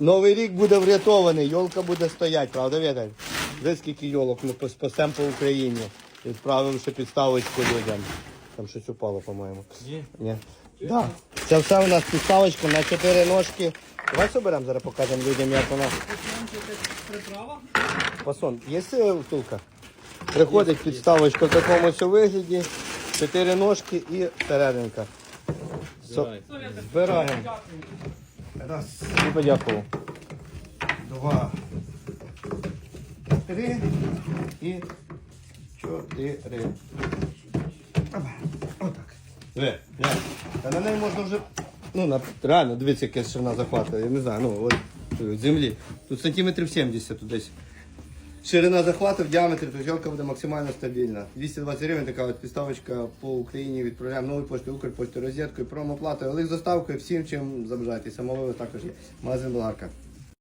Новий рік буде врятований, йолка буде стояти, правда, Віталь? Де скільки йолок ми спасемо по Україні. Відправивши підставочку людям. Там щось упало, по-моєму. Ні. Ні. Да. Це все у нас підставочка на чотири ножки. Давай соберемо зараз покажемо людям, як вона. Приправа? Пасон, є втулка? Приходить підставочка в такому вигляді, чотири ножки і серединка. Збираємо. Раз. І подякував. Два. Три. І чотири. Опа. Отак. Диви, глянь. Та на неї можна вже. Ну, на, реально, дивіться, яке ширина захвату. Я не знаю, ну, от від землі. Тут сантиметрів 70 тут десь. Ширина захвату в діаметрі, зйомка буде максимально стабільна. 220 гривень така от підставочка по Україні відправляємо новою поштою, Укрпоштою, розеткою, промоплатою, але з доставкою всім, чим забажаєте. Самовивоз також є. Магазин Болгарка.